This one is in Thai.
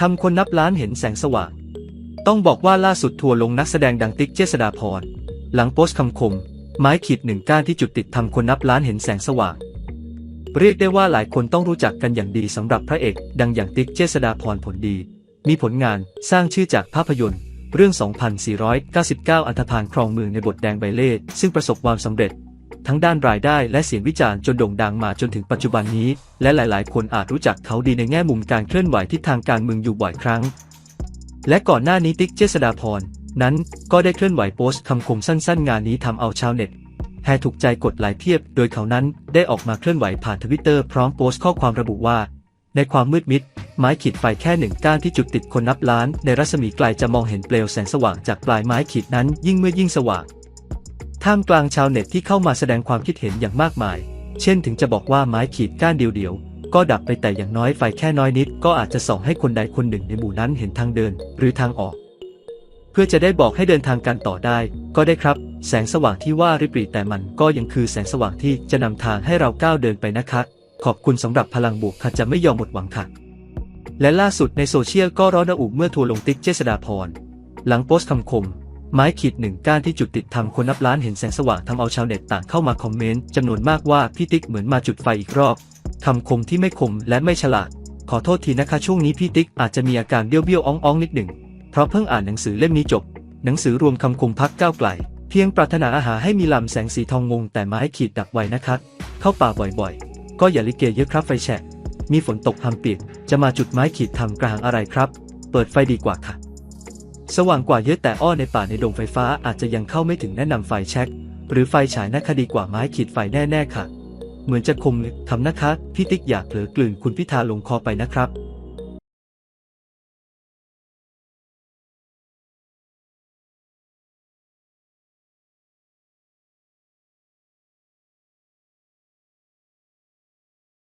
ทำคนนับล้านเห็นแสงสว่าง ต้องบอกว่าล่าสุดทัวลงนักแสดงดังติ๊กเจษดาพร หลังโพสต์คำคม ไม้ขีดหนึ่งก้านที่จุดติดทำคนนับล้านเห็นแสงสว่าง เรียกได้ว่าหลายคนต้องรู้จักกันอย่างดีสำหรับพระเอก ดังอย่างติ๊กเจษดาพรผลดี มีผลงานสร้างชื่อจากภาพยนตร์ เรื่อง 2499 อันธพาลครองเมืองในบทแดงใบเล่ซึ่งประสบความสำเร็จ ทั้งด้านรายได้และเสียงวิจารณ์จนโด่งดังมาจนถึงปัจจุบันนี้ และหลาย ๆ คนอาจรู้จักเขาดีในแง่มุมการเคลื่อนไหวทิศทางการเมืองอยู่บ่อยครั้ง และก่อนหน้านี้ติ๊กเจษดาพรนั้นก็ได้เคลื่อนไหวโพสต์คำคมสั้น ๆ งานนี้ทำเอาชาวเน็ตแห่ถูกใจกดไลค์เพียบ โดยเขานั้นได้ออกมาเคลื่อนไหวผ่านทวิตเตอร์พร้อมโพสต์ข้อความระบุว่า ในความมืดมิด ไม้ขีดไฟแค่หนึ่งก้านที่จุดติดคนนับล้าน ในรัศมีไกลจะมองเห็นเปลวแสงสว่างจากปลายไม้ขีดนั้นยิ่งมืดยิ่งสว่าง ท่ามกลางชาวเน็ตที่เข้ามาแสดงความคิดเห็นอย่างมากมาย เช่นถึงจะบอกว่าไม้ขีดก้านเดียวๆ ก็ดับไปแต่อย่างน้อยไฟแค่น้อยนิด ก็อาจจะส่องให้คนใดคนหนึ่งในหมู่นั้นเห็นทางเดินหรือทางออก เพื่อจะได้บอกให้เดินทางกันต่อได้ ก็ได้ครับ แสงสว่างที่ว่าริบหรี่แต่มันก็ยังคือแสงสว่างที่จะนำทางให้เราก้าวเดินไปนะคะ ขอบคุณสำหรับพลังบวกค่ะจะไม่ยอมหมดหวังค่ะ และล่าสุดในโซเชียลก็ร้อนระอุเมื่อทัวร์ลงติ๊กเจษดาพรหลังโพสต์คำคม ไม้ขีดหนึ่งก้านที่จุดติดทำคนนับล้านเห็นแสงสว่างทำเอาชาวเน็ตต่างเข้ามาคอมเมนต์จำนวนมากว่าพี่ติ๊กเหมือนมาจุดไฟอีกรอบคำคมที่ไม่คมและไม่ฉลาด ขอโทษทีนะคะช่วงนี้พี่ติ๊กอาจจะมีอาการเบี้ยวเบี้ยวๆอ้องๆนิดหนึ่ง เพราะเพิ่งอ่านหนังสือเล่มนี้จบ หนังสือรวมคำคมพักก้าวไกล เพียงปรารถนาอาหารให้มีลำแสงสีทองงงแต่ไม้ขีดดักไว้นะคะเข้าป่าบ่อยๆ ก็อย่าลิเกเยอะครับไฟแฉกมีฝนตกทำเปียกจะมาจุดไม้ขีดทำกระหังอะไรครับ เปิดไฟดีกว่าค่ะ สว่างกว่าเยอะแต่อ้อในป่าในดงไฟฟ้าอาจจะยังเข้าไม่ถึงแนะนำไฟแช็กหรือไฟฉายนะคะดีกว่าไม้ขีดไฟแน่ ๆ ค่ะ เหมือนจะคมทำนะคะ พี่ติ๊กอยากเผลอกลืนคุณพิธาลงคอไปนะครับ